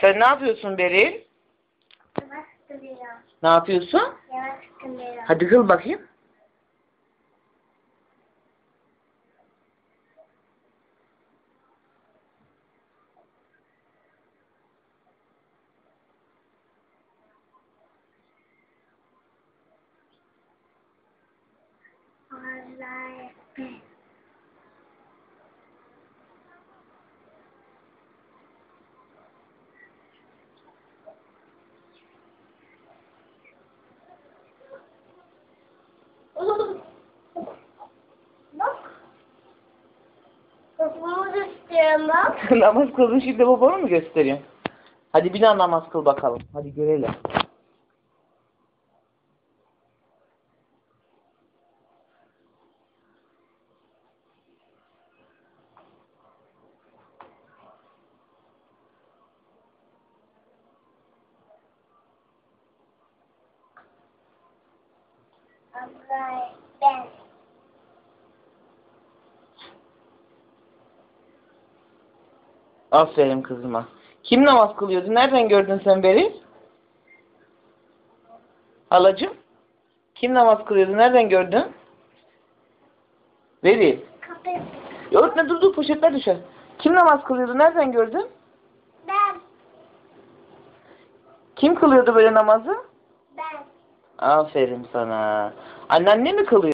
Sen ne yapıyorsun Beril? Kılıyor. Ne yapıyorsun? Kılıyor. Hadi kıl bakayım. Vallahi. Bak. Kafamı istiyorum bak. namaz kıldın şimdi babana mı gösteriyorsun? Hadi bir daha namaz kıl bakalım. Hadi görelim. Vallahi ben. Aferin kızıma. Kim namaz kılıyordu? Nereden gördün sen Beril? Halacığım? Kim namaz kılıyordu? Nereden gördün? Beril. Ya Örtme dur dur poşetler düşer. Kim namaz kılıyordu? Nereden gördün? Ben. Kim kılıyordu böyle namazı? Ben. Aferin sana. Annen ne mi kılıyor?